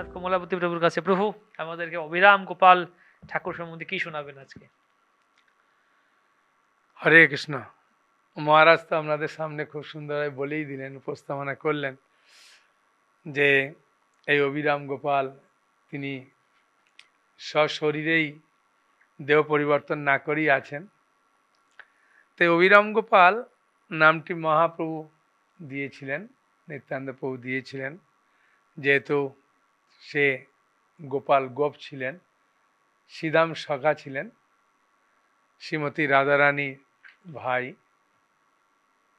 জগন্নাথ কমলাপতি প্রভুর কাছে, প্রভু, আমাদেরকে অবিরাম গোপাল ঠাকুর সম্বন্ধে কি শোনাবেন আজকে? হরে কৃষ্ণ। মহারাজ তো আপনাদের সামনে খুব সুন্দরভাবে বলেই দিলেন, উপস্থাপনা করলেন যে এই অবিরাম গোপাল তিনি সশরীরেই দেহ পরিবর্তন না করেই আছেন। তো অবিরাম গোপাল নামটি মহাপ্রভু দিয়েছিলেন, নিত্যানন্দ প্রভু দিয়েছিলেন। যেহেতু সে গোপাল গোপ ছিলেন, সিদাম সখা ছিলেন, শ্রীমতী রাধারানী ভাই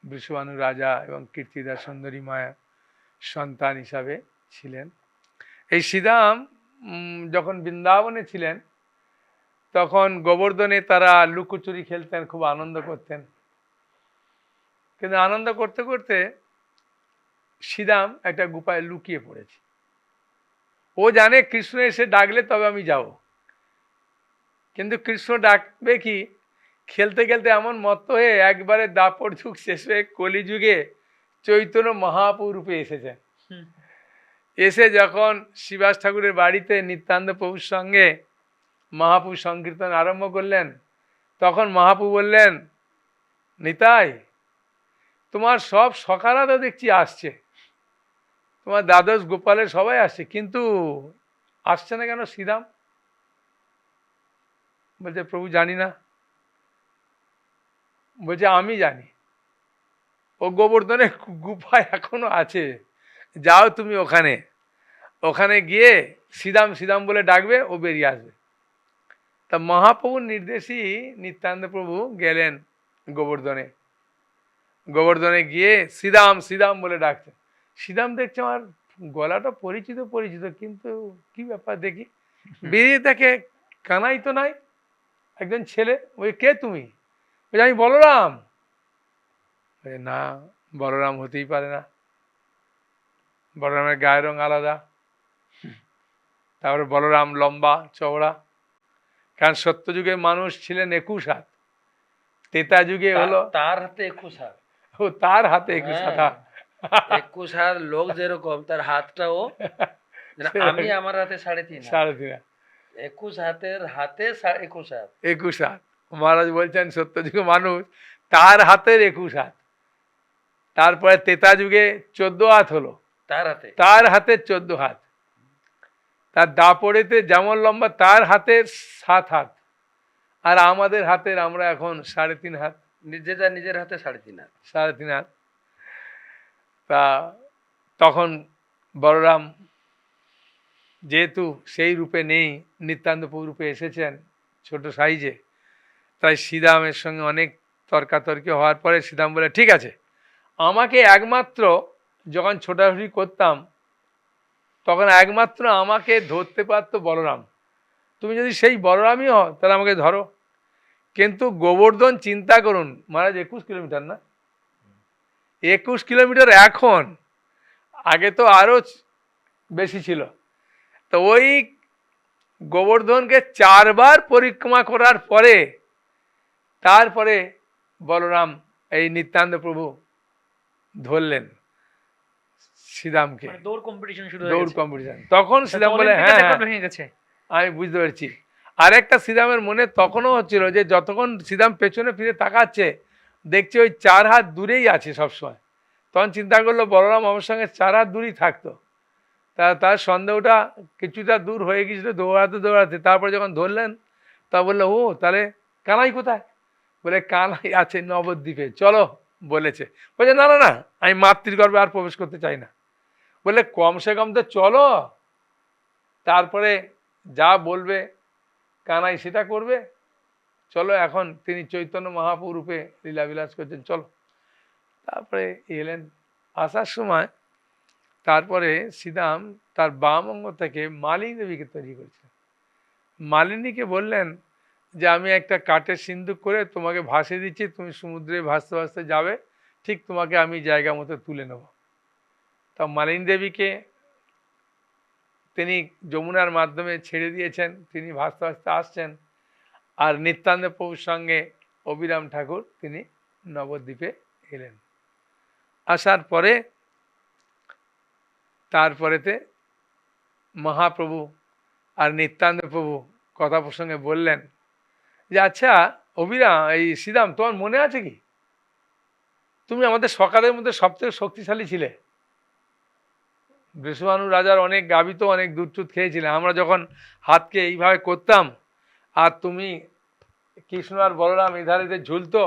বৃষবানু রাজা এবং কীর্তিদা সুন্দরী মায়া সন্তান হিসাবে ছিলেন। এই সিদাম যখন বৃন্দাবনে ছিলেন, তখন গোবর্ধনে তারা লুকোচুরি খেলতেন, খুব আনন্দ করতেন। কিন্তু আনন্দ করতে করতে সিদাম একটা গুপায় লুকিয়ে পড়েছে। ও জানে কৃষ্ণ এসে ডাকলে তবে আমি যাব। কিন্তু কৃষ্ণ ডাকবে কি? খেলতে খেলতে এমন মত্ত হয়ে একবারে দাপট যুগ শেষ হয়ে কলিযুগে চৈতন্য মহাপুর রূপে এসেছেন এসে যখন শিবাস ঠাকুরের বাড়িতে নিত্যানন্দ প্রভুর সঙ্গে মহাপু সংকীর্তন আরম্ভ করলেন তখন মহাপু বললেন নিতাই তোমার সব সকারা তো দেখছি আসছে। তোমার দ্বাদশ গোপালের সবাই আসছে, কিন্তু আসছে না কেন শ্রীরাম? বলছে, প্রভু জানি না। বলছে, আমি জানি। ও গোবর্ধনে গুফা এখনও আছে। যাও তুমি ওখানে। ওখানে গিয়ে শ্রীরাম শ্রীরাম বলে ডাকবে, ও বেরিয়ে আসবে। তা মহাপ্রভুর নির্দেশই নিত্যানন্দ প্রভু গেলেন গোবর্ধনে। গোবর্ধনে গিয়ে শ্রীরাম শ্রীরাম বলে ডাকছেন। শ্রীরাম দেখছে আমার গলাটা পরিচিত পরিচিত কিন্তু কি ব্যাপার দেখি? বেরিয়ে দেখে কানাই তো নাই একজন ছেলে ওই কে তুমি? বলছে, আমি বলরাম। না বলরাম হতেই পারে না। বলরামের গায়ের রং আলাদা। তারপরে বলরাম লম্বা চওড়া। কারণ সত্যযুগে মানুষ ছিলেন একুশ হাত। তেতা যুগে হলো তার হাতে একুশ হাত। ও তার হাতে একুশ হাত। হ্যাঁ। একুশ হাত লোক যেরকম তার হাতটাও আমি আমার হাতে সাড়ে তিন সাড়ে তিন একুশ হাতের হাতে একুশ হাত। একুশ হাত। মহারাজ বলছেন সত্যযুগে মানুষ তার হাতের একুশ হাত। তারপরে তেতা যুগে চোদ্দ হাত হলো। তার হাতে। তার হাতের চোদ্দ হাত। তার দাপড়েতে যেমন লম্বা তার হাতের সাত হাত। আর আমাদের হাতের আমরা এখন সাড়ে তিন হাত। নিজেটা নিজের হাতে সাড়ে তিন হাত। সাড়ে তিন হাত। তা তখন বলরাম, যেহেতু সেই রূপে নেই নিত্যান্তপুর রূপে এসেছেন ছোট সাইজে, তাই শ্রীদামের সঙ্গে অনেক তর্কাতর্কি হওয়ার পরে শ্রীদাম বলে, ঠিক আছে, আমাকে একমাত্র যখন ছোটাছুটি করতাম, তখন একমাত্র আমাকে ধরতে পারতো বলরাম। তুমি যদি সেই বলরামই হও, তাহলে আমাকে ধরো। কিন্তু গোবর্ধন চিন্তা করুন মহারাজ একুশ কিলোমিটার না? একুশ কিলোমিটার এখন। আগে তো আরও বেশি ছিল। তো ওই গোবর্ধনকে চারবার পরিক্রমা করার পরে তারপরে বলরাম এই নিত্যানন্দ প্রভু ধরলেন শ্রীরামকে। মানে দৌড় কম্পিটিশন শুরু দৌড় কম্পিটিশন তখন তা শ্রীরাম বলে হ্যাঁ হ্যাঁ, আমি বুঝতে পারছি। আরেকটা শ্রীরামের মনে তখনও হচ্ছিল যে যতক্ষণ শ্রীরাম পেছনে ফিরে তাকাচ্ছে দেখছে ওই চার হাত দূরেই আছে সবসময়। তখন চিন্তা করল, বলরাম আমার সঙ্গে চার হাত দূরেই থাকতো। তা, তার সন্দেহটা কিছুটা দূর হয়ে গিয়েছিল দৌড়াতে দৌড়াতে। তারপরে যখন ধরলেন, তা বলল, ও, তাহলে কানাই কোথায়? বলে কানাই আছে নবদ্বীপে। চলো, বলেছে। বলছে, না না না, আমি মাতৃগর্ভে আর প্রবেশ করতে চাই না। বলে কমসে কম তো চলো। তারপরে যা বলবে, কানাই সেটা করবে। চলো এখন তিনি চৈতন্য মহাপুর রূপে লীলাবিলাস করছেন, চলো। তারপরে এলেন। আসার সময় তারপরে শ্রীরাম তার বাম অঙ্গ থেকে মালিনী দেবীকে তৈরি করেছিলেন। মালিনীকে বললেন যে, আমি একটা কাঠের সিন্ধুক করে তোমাকে ভাসিয়ে দিচ্ছি, তুমি সমুদ্রে ভাসতে ভাসতে যাবে, ঠিক তোমাকে আমি জায়গা মতো তুলে নেব। তা মালিনী দেবীকে তিনি যমুনার মাধ্যমে ছেড়ে দিয়েছেন, তিনি ভাসতে ভাসতে আসছেন। আর নিত্যানন্দ প্রভুর সঙ্গে অবিরাম ঠাকুর তিনি নবদ্বীপে এলেন। আসার পরে, তারপরেতে মহাপ্রভু আর নিত্যানন্দ প্রভু কথা প্রসঙ্গে বললেন যে আচ্ছা অবিরাম, এই শ্রীরাম, তোমার মনে আছে কি? তুমি আমাদের সকালের মধ্যে সবথেকে শক্তিশালী ছিলে। বৃষভানু রাজার অনেক গাবিত অনেক দুধ টুধ খেয়েছিলে আমরা যখন হাতকে এইভাবে করতাম, আর তুমি কৃষ্ণ আর বলরাম এই ধারেতে ঝুলতো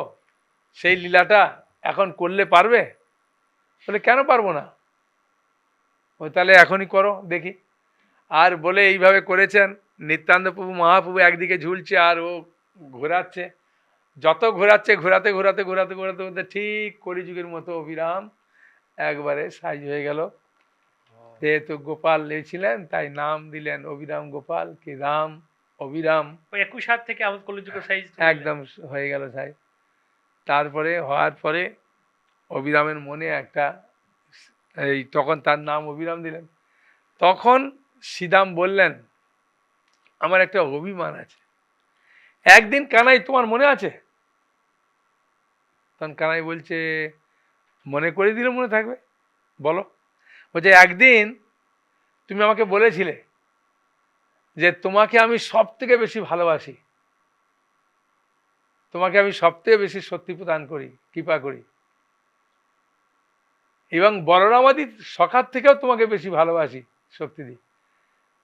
সেই লীলাটা এখন করলে পারবে? বলে কেন পারব না? ও তাহলে এখনই করো দেখি। আর বলে এইভাবে করেছেন নিত্যানন্দ প্রভু মহাপ্রভু একদিকে ঝুলছে আর ও ঘোরাচ্ছে। যত ঘোরাচ্ছে ঘোরাতে ঘোরাতে ঘোরাতে ঘোরাতে ঘোরাতে ঠিক কলিযুগের মতো অবিরাম একবারে সাইজ হয়ে গেল। যেহেতু গোপাল ছিলেন তাই নাম দিলেন অবিরাম গোপাল কি রাম? অবিরাম। ওই একুশ হাত থেকে আমাদের কলিযুগের সাইজ একদম হয়ে গেল সাই তারপরে হওয়ার পরে অবিরামের মনে একটা এই তখন তার নাম অবিরাম দিলেন। তখন শ্রীদাম বললেন আমার একটা অভিমান আছে। একদিন কানাই তোমার মনে আছে? তখন কানাই বলছে মনে করে দিলে মনে থাকবে? বলো। বলছে একদিন তুমি আমাকে বলেছিলে যে তোমাকে আমি সব থেকে বেশি ভালোবাসি। তোমাকে আমি সবথেকে বেশি শক্তি প্রদান করি, কৃপা করি। এবং বলরামাদি সখার থেকেও তোমাকে বেশি ভালোবাসি, শক্তি দিই।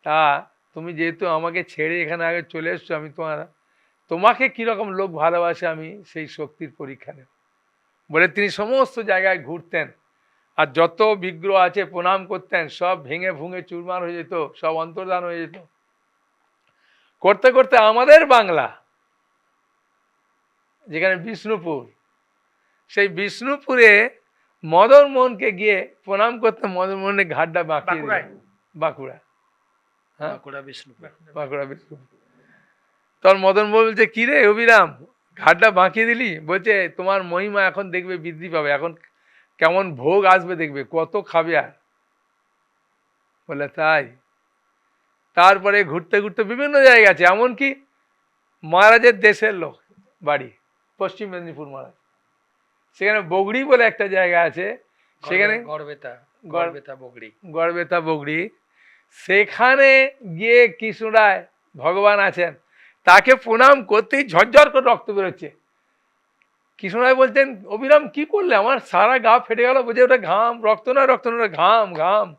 তা তুমি যেহেতু আমাকে ছেড়ে এখানে আগে চলে এসছো, আমি তোমার, তোমাকে কীরকম লোক ভালোবাসে আমি সেই শক্তির পরীক্ষা নেব। বলে তিনি সমস্ত জায়গায় ঘুরতেন আর যত বিগ্রহ আছে প্রণাম করতেন, সব ভেঙে ভুঙে চুরমার হয়ে যেত, সব অন্তর্ধান হয়ে যেত। করতে করতে আমাদের বাংলা যেখানে বিষ্ণুপুর সেই বিষ্ণুপুরে মদন মোহনকে গিয়ে প্রণাম করতে মদন মোহনের ঘাটটা বাঁকিয়ে বাঁকুড়া। হ্যাঁ? বাঁকুড়া বিষ্ণুপুর। বাঁকুড়া বিষ্ণুপুর। তখন মদন মোহন বলছে কি রে অভিরাম ঘাটটা বাঁকিয়ে দিলি? বলছে তোমার মহিমা এখন দেখবে বৃদ্ধি পাবে এখন কেমন ভোগ আসবে দেখবে কত খাবে আর? বলে তাই? তারপরে ঘুরতে ঘুরতে বিভিন্ন জায়গা আছে এমনকি মহারাজের দেশের লোক বাড়ি পশ্চিম মেদিনীপুর মহারাজ। সেখানে বগড়ি বলে একটা জায়গা আছে সেখানে গড়বেতা গড়- গড়বেতা বগড়ি। গড়বেতা বগড়ি। সেখানে গিয়ে কৃষ্ণরায় ভগবান আছেন তাকে প্রণাম করতেই ঝরঝর করে রক্ত বেরোচ্ছে। কৃষ্ণরায় বলছেন অবিরাম কি করলে? আমার সারা গা ফেটে গেল বলছে ওটা ঘাম রক্ত না রক্ত না ঘাম ঘাম।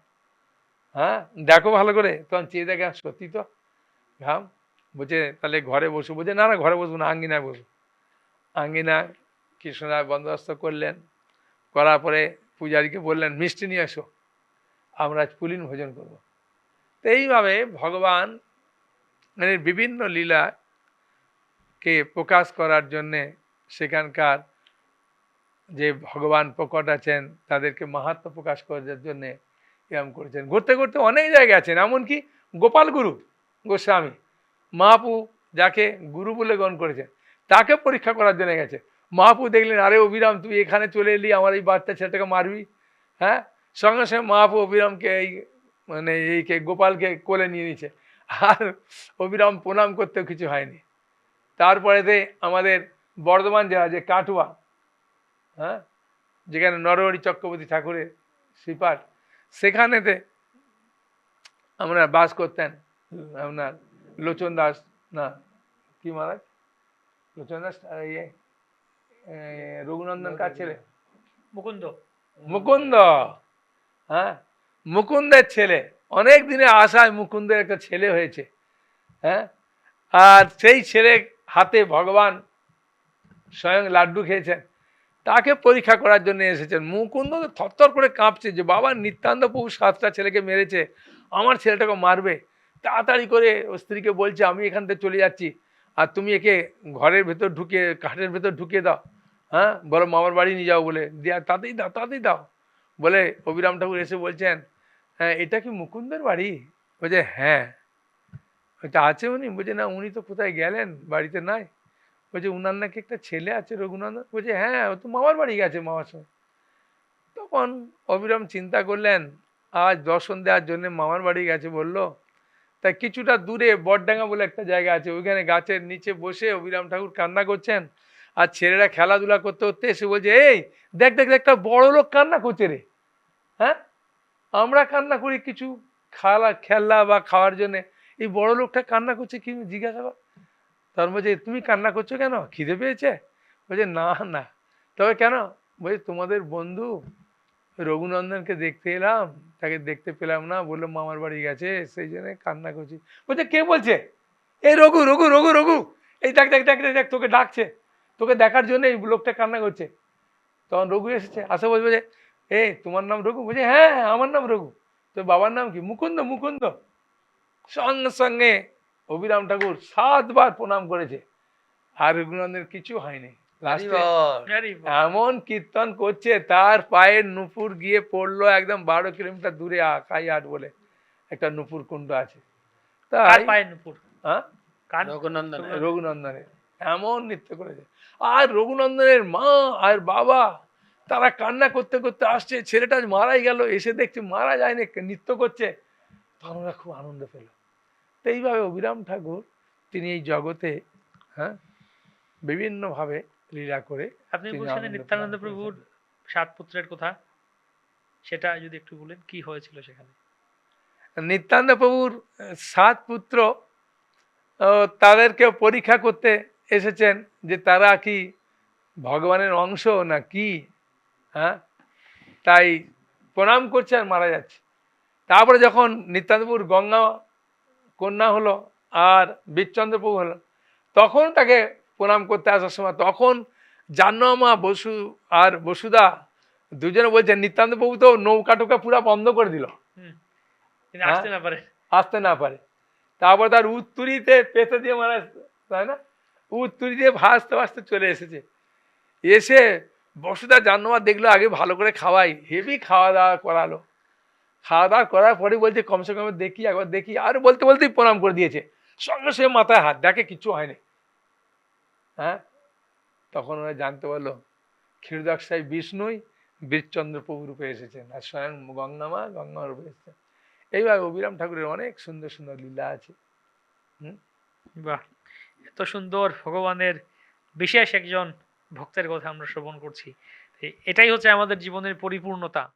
হ্যাঁ দেখো ভালো করে। তখন চেয়ে দেখে সত্যি তো? ঘাম? বলছে, তাহলে ঘরে বসো। বলছে, না না, ঘরে বসবো না, আঙ্গিনায় বসবো। আঙ্গিনায় কৃষ্ণরায় বন্দোবস্ত করলেন। করার পরে পূজারীকে বললেন, মিষ্টি নিয়ে এসো, আমরা পুলিন ভোজন করব। তো এইভাবে ভগবান মানে বিভিন্ন লীলাকে প্রকাশ করার জন্যে সেখানকার যে ভগবান প্রকট আছেন, তাদেরকে মাহাত্ম প্রকাশ করার জন্যে এরম করেছেন। ঘুরতে ঘুরতে অনেক জায়গায় আছেন, এমনকি গোপাল গুরু, গোস্বামী মহাপু যাকে গুরু বলে গ্রহণ করেছেন, তাকে পরীক্ষা করার জন্য গেছে। মহাপু দেখলেন, আরে অবিরাম তুই এখানে চলে এলি, আমার এই বাচ্চা ছেলেটাকে মারবি? হ্যাঁ? সঙ্গে সঙ্গে মহাপু অবিরামকে এই মানে এইকে, গোপালকে কোলে নিয়ে নিচ্ছে আর অবিরাম প্রণাম করতেও কিছু হয়নি। তারপরেতে আমাদের বর্ধমান জেলা যে কাটুয়া হ্যাঁ? যেখানে নরহরি চক্রবর্তী ঠাকুরের শ্রীপাঠ সেখানেতে আমরা বাস করতেন আপনার লোচন দাস না কি মহারাজ লোচন দাস ইয়ে রঘুনন্দন কার ছেলে? মুকুন্দ। মুকুন্দ হ্যাঁ মুকুন্দের ছেলে। অনেক দিনে আশায় মুকুন্দের একটা ছেলে হয়েছে হ্যাঁ আর সেই ছেলে হাতে ভগবান স্বয়ং লাড্ডু খেয়েছেন। তাকে পরীক্ষা করার জন্য এসেছেন। মুকুন্দ থরথর করে কাঁপছে যে, বাবা নিত্যান্ত প্রভু সাতটা ছেলেকে মেরেছে, আমার ছেলেটাকে মারবে? তাড়াতাড়ি করে ও স্ত্রীকে বলছে, আমি এখান থেকে চলে যাচ্ছি, আর তুমি একে ঘরের ভেতর ঢুকিয়ে, কাঠের ভেতর ঢুকিয়ে দাও হ্যাঁ? বলো, মামার বাড়ি নিয়ে যাও বলে। দিয়া, তাতেই দাও তাতেই দাও। বলে অবিরাম ঠাকুর এসে বলছেন হ্যাঁ এটা কি মুকুন্দের বাড়ি? বলছে হ্যাঁ। ওইটা আছে উনি? বলছে, না, উনি তো কোথায় গেলেন? বাড়িতে নাই? বলছে, উনার নাকি একটা ছেলে আছে রঘুনন্দন। বলছে হ্যাঁ ও তো মামার বাড়ি গেছে মামার সঙ্গে। তখন অবিরাম চিন্তা করলেন, আজ দর্শন দেওয়ার জন্য মামার বাড়ি গেছে বলল। তাই কিছুটা দূরে বটডাঙ্গা বলে একটা জায়গা আছে, ওইখানে গাছের নিচে বসে অবিরাম ঠাকুর কান্না করছেন আর ছেলেরা খেলাধুলা করতে করতে এসে বলছে, এই, দেখ দেখ একটা বড় লোক কান্না করছে রে। হ্যাঁ? আমরা কান্না করি কিছু খাওয়া খেলা বা খাওয়ার জন্য। এই বড় লোকটা কান্না করছে কি জিজ্ঞাসা কর। তখন বলছে তুমি কান্না করছ কেন? খিদে পেয়েছে? বলছে না না। তবে কেন? বলছে তোমাদের বন্ধু রঘুনন্দনকে দেখতে এলাম। তাকে দেখতে পেলাম না। বলল মামার বাড়ি গেছে সেই জন্য কান্না করছি। বলছে কে বলছে? এই রঘু রঘু রঘু রঘু। এই দেখ দেখ দেখ দেখ, তোকে ডাকছে। তোকে দেখার জন্য এই লোকটা কান্না করছে। তখন রঘু এসেছে আসে বলবে যে এ তোমার নাম রঘু? বলছে হ্যাঁ হ্যাঁ, আমার নাম রঘু। তোর বাবার নাম কি? মুকুন্দ মুকুন্দ। সঙ্গে সঙ্গে অভিরাম ঠাকুর সাতবার প্রণাম করেছে। আর রঘুনন্দের কিছু হয়নি। এমন কীর্তন করছে তার পায়ের নুপুর গিয়ে পড়ল একদম বারো কিলোমিটার দূরে আকাই আট বলে একটা নুপুর কুণ্ড আছে কার পায়ের নুপুর? হ্যাঁ? রঘুনন্দন রঘুনন্দনের। এমন নৃত্য করেছে। আর রঘুনন্দনের মা আর বাবা তারা কান্না করতে করতে আসছে ছেলেটা আজ মারাই গেল এসে দেখছে মারা যায়নি নৃত্য করছে। তখন ওরা খুব আনন্দ পেল। তো এইভাবে অভিরাম ঠাকুর তিনি এই জগতে হ্যাঁ বিভিন্নভাবে লীলা করে আপনি বলছেন নিত্যানন্দ প্রভুর সাত পুত্রের কথা? সেটা যদি একটু বলেন কি হয়েছিল সেখানে? নিত্যানন্দ প্রভুর সাত পুত্র তাদেরকে পরীক্ষা করতে এসেছেন যে তারা কি ভগবানের অংশ না কি হ্যাঁ? তাই প্রণাম করছে আর মারা যাচ্ছে। তারপরে যখন নিত্যানন্দপুর গঙ্গা কন্যা হলো আর বীরচন্দ্র প্রভু হলো। তখন তাকে প্রণাম করতে আসার সময় তখন জাহ্নমা বসু আর বসুদা দুজনে বলছেন নিত্যান্ত প্রভু তো নৌকা টোকা পুরো বন্ধ করে দিল। হ্যাঁ? আসতে না পারে। আসতে না পারে। তারপর তার উত্তুরিতে পেতে দিয়ে মারা তাই না? উত্তুরি দিয়ে ভাসতে ভাসতে চলে এসেছে। এসে বসুদা জানোয়া দেখল আগে ভালো করে খাওয়াই হেভি খাওয়া দাওয়া করালো। খাওয়া দাওয়া করার পরে বলছে, কমসে কম দেখি, একবার দেখি। আর বলতে বলতেই প্রণাম করে দিয়েছে। সঙ্গে সঙ্গে মাথায় হাত, দেখে কিচ্ছু হয়নি। হ্যাঁ? তখন ওরা জানতে পারল ক্ষীরদাক্ষাই বিষ্ণুই বীরচন্দ্র প্রভু রূপে এসেছেন আর স্বয়ং গঙ্গামা গঙ্গা রূপে এসেছেন। এইভাবে অভিরাম ঠাকুরের অনেক সুন্দর সুন্দর লীলা আছে। হুম? বাহ! এত সুন্দর ভগবানের বিশেষ একজন ভক্তের কথা আমরা শ্রবণ করছি। এটাই হচ্ছে আমাদের জীবনের পরিপূর্ণতা।